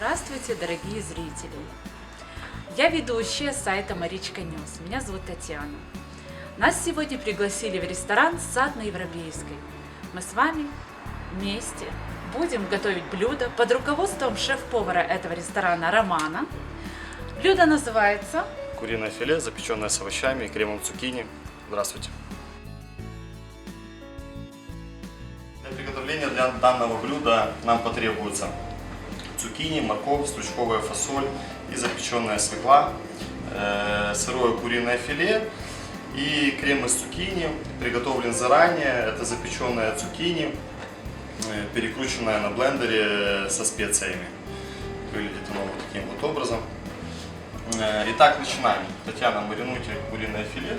Здравствуйте, дорогие зрители! Я ведущая сайта Маричка Ньюс. Меня зовут Татьяна. Нас сегодня пригласили в ресторан «Сад на Европейской». Мы с вами вместе будем готовить блюдо под руководством шеф-повара этого ресторана Романа. Блюдо называется Куриное филе, запеченное с овощами и кремом цукини. Здравствуйте. Для приготовления для данного блюда нам потребуется цукини, морковь, стручковая фасоль и запеченная свекла, сырое куриное филе и крем из цукини, приготовлен заранее. Это запеченная цукини, перекрученная на блендере со специями. Выглядит оно вот таким вот образом. Э, Итак, начинаем. Татьяна, маринуйте куриное филе.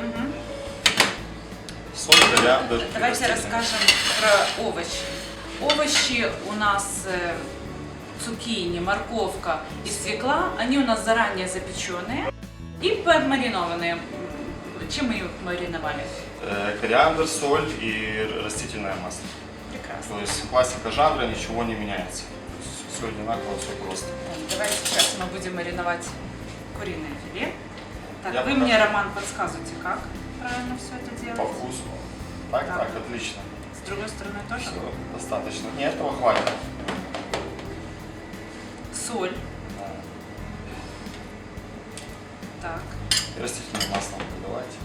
Соль, кориандр. Давайте расскажем про овощи. Овощи у нас э, цукини, морковка и свекла, они у нас заранее запеченные и помаринованные. Чем мы их мариновали? Э, Кориандр, соль и растительное масло. Прекрасно. То есть классика жанра, ничего не меняется. Все одинаково, все просто. Давайте сейчас мы будем мариновать куриное филе. Так, Я вы покажу. мне, Роман, подсказывайте, как правильно все это По делать. вкусу. Так, Так. так, отлично. С другой стороны тоже. Все, достаточно. Не, этого хватит. Соль. Так. И растительное масло давайте.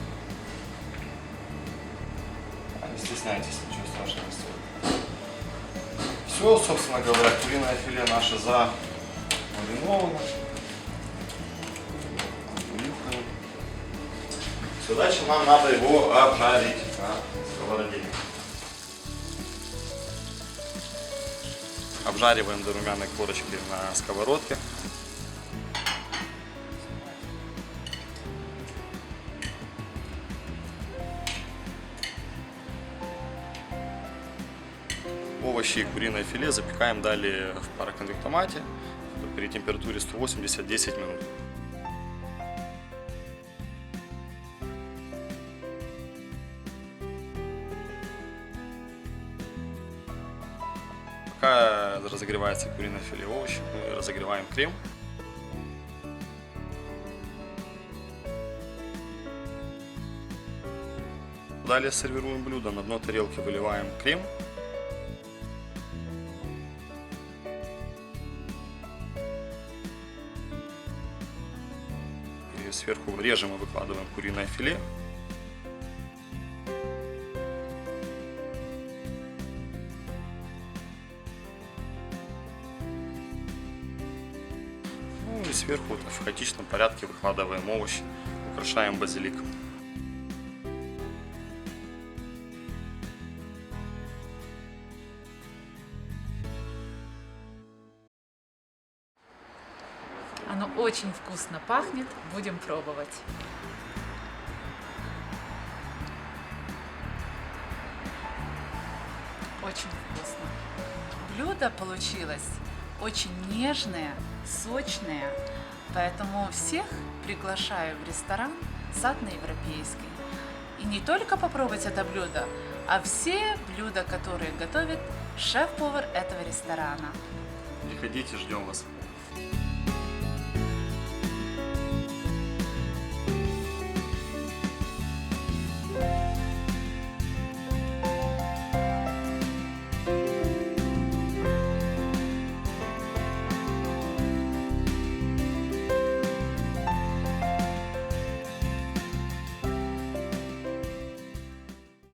А не стесняйтесь, ничего страшного не стоит. Все, собственно говоря, куриное филе наше замариновано. Нюхаем. Все, дальше нам надо его обжарить на сковороде. Обжариваем до румяной корочки на сковородке. Овощи и куриное филе запекаем далее в пароконвектомате при температуре 180-10 минут. Разогревается куриное филе овощи, мы разогреваем крем. Далее сервируем блюдо. На дно тарелки выливаем крем. И сверху режем и выкладываем куриное филе. Сверху вот в хаотичном порядке выкладываем овощи, украшаем базиликом. Оно очень вкусно пахнет. Будем пробовать. Очень вкусно. Блюдо получилось очень нежное, сочное. Поэтому всех приглашаю в ресторан «Сад на Европейской». И не только попробовать это блюдо, а все блюда, которые готовит шеф-повар этого ресторана. Приходите, ждем вас.